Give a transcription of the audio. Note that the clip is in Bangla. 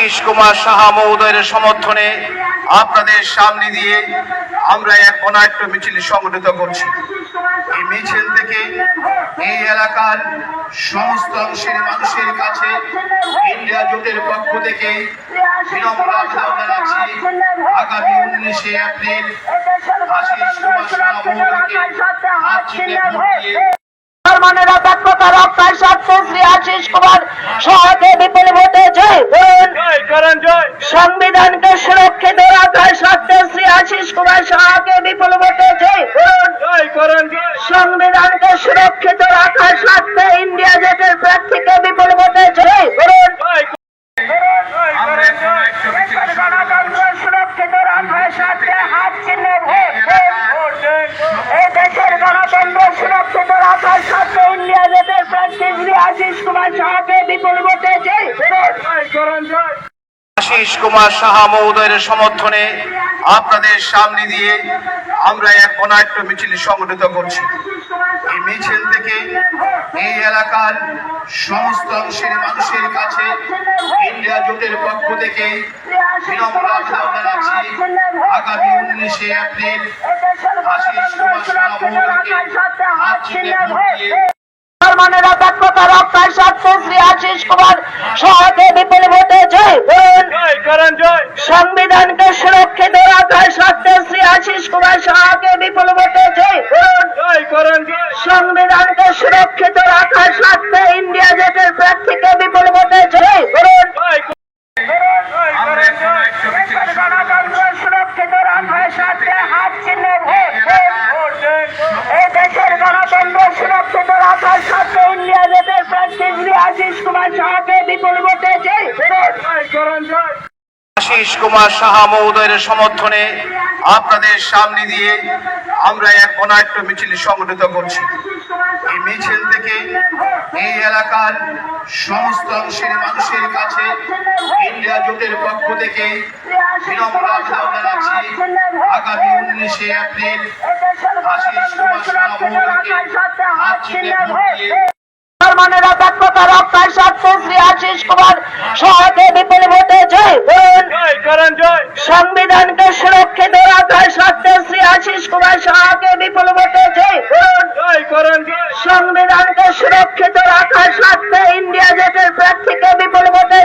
আশিস কুমার সাহা মহোদয়ের সমর্থনে আপনাদের সামনে দিয়ে আমরা এক অনাট্য মিছিল সংগঠিত করছি। এই মিছিল থেকে এই এলাকার সমস্ত অংশের মানুষের কাছে ইন্ডিয়া জোটের পক্ষ থেকে আগামী উনিশে এপ্রিল আশিস কুমার সাহা মহোদয়কে হাত চিহ্নে ভোট দিয়ে স্বার্থে শ্রী আশিস কুমার সাহাকে বিপুল ভোটে জয় করুন সংবিধানকে সুরক্ষিত রাখার স্বার্থে শ্রী কুমার সাহাকে বিপুল ভোটে জয় করুন। সংবিধানকে সুরক্ষিত রাখার স্বার্থে ইন্ডিয়া জেটের প্রার্থীকে বিপুল ভোটে জয় করুন। সুরক্ষিত রাখার স্বার্থে হাত চিহ্নে ভোট। এই দেশের গণতন্ত্র সুরক্ষিত রাখার স্বার্থে ইন্ডিয়া জেটের প্রার্থী শ্রী আশিস কুমার সাহাকে বিপুল ভোটে জয় করুন। আশিস কুমার সাহা মহোদয়ের সমর্থনে আপনাদের সামনে দিয়ে আমরা এক অনাট্য মিছিল সংগঠিত করছি। এই মিছিল থেকে এই এলাকার সমস্ত অংশের মানুষের কাছে ইন্ডিয়া জোটের পক্ষ থেকে আগামী উনিশে এপ্রিল আশিস কুমার সাহা মহোদয়কে স্বার্থে শ্রী আশিস কুমার সংবিধানকে সুরক্ষিত রাখার স্বার্থে শ্রী আশিস কুমার সাহাকে বিপুল ভোটে সংবিধানকে সুরক্ষিত রাখার স্বার্থে ইন্ডিয়া জেটের প্রার্থীকে বিপুল ভোটে জয় সুরক্ষিত রাখার স্বার্থে হাত চিহ্নে ভোট এই দেশের গণতন্ত্র সুরক্ষিত রাখার স্বার্থে ইন্ডিয়া জেটের প্রার্থী শ্রী আশিস কুমার সাহাকে বিপুল ভোটে জয়। করুন কুমার সাহা মহোদয়ের সমর্থনে আপনাদের সামনে দিয়ে আমরা এক অনাট্য মিছিল সংগঠিত করছি। এই মিছিল থেকে এই এলাকার সমস্ত অংশের মানুষের কাছে ইন্ডিয়া জোটের পক্ষ থেকে বিনম্র আহ্বান জানাচ্ছি। আগামী উনিশে এপ্রিল আশিস কুমার সাহা মহোদয়কে হাত চিহ্নে ভোট দিয়ে মুসলমানেরা শ্রী আশিস কুমার সংবিধানকে সুরক্ষিত রাখার সত্ত্বে শ্রী আশিস কুমার সাহাকে বিপুল ভোটে সংবিধানকে সুরক্ষিত রাখার সত্ত্বে ইন্ডিয়া জেটের প্রার্থীকে বিপুল ভোটে